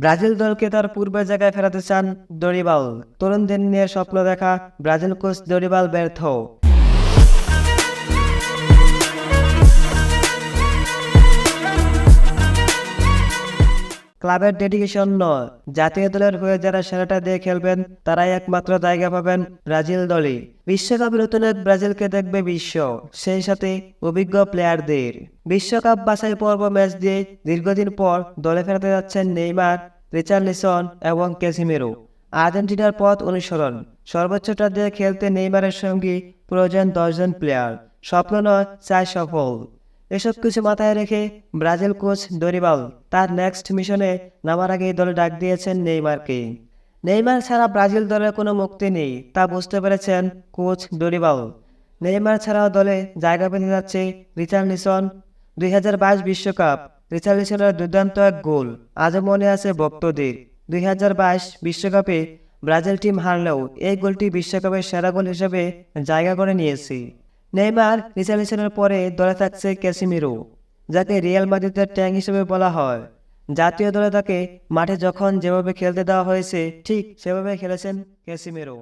Brazil দলকে তার পূর্বের জায়গায় ফেরাতে চান দরিবাল। তরুণদের নিয়ে স্বপ্ন দেখা ব্রাজিল কোচ দরিবাল ব্যর্থ ক্লাবের ডেডিকেশন নয় জাতীয় দলের হয়ে যারা সেরাটা দিয়ে খেলবেন, তারাই একমাত্র জায়গা পাবেন ব্রাজিল দলে বিশ্বকাপের নতুন ব্রাজিলকে দেখবে বিশ্ব, সেই সাথে অভিজ্ঞ প্লেয়ারদের বিশ্বকাপ বাছাই পর্ব ম্যাচ দিয়ে দীর্ঘদিন পর দলে ফেরাতে যাচ্ছেন নেইমার, রিচার্লিসন এবং ক্যাসিমেরো। আর্জেন্টিনার পথ অনুসরণ, সর্বোচ্চটা দিয়ে খেলতে নেইমারের সঙ্গে প্রয়োজন দশজন প্লেয়ার স্বপ্ন নয়, চাই সফল। এসব কিছু মাথায় রেখে ব্রাজিল কোচ দরিবাল তার নেক্সট মিশনে নামার আগেই দলে ডাক দিয়েছেন নেইমারকে। নেইমার ছাড়া ব্রাজিল দলের কোনো মুক্তি নেই, তা বুঝতে পেরেছেন কোচ দরিবাল নেইমার ছাড়াও দলে জায়গা পেতে যাচ্ছে রিচার্লিসন। দুই হাজার বাইশ বিশ্বকাপ, রিচার্লিসনের দুর্দান্ত এক গোল, আজও মনে আছে ভক্তদের। দুই হাজার বাইশ বিশ্বকাপে ব্রাজিল টিম হারলেও এই গোলটি বিশ্বকাপের সেরা গোল হিসেবে জায়গা করে নিয়েছে। নেইমার রিচার্লিসনের পরে দলে থাকছে ক্যাসিমিরো, যাকে রিয়াল মাদ্রিদের ট্যাং হিসেবে বলা হয়। জাতীয় দলে তাকে মাঠে যখন যেভাবে খেলতে দেওয়া হয়েছে, ঠিক সেভাবে খেলেছেন ক্যাসিমিরো।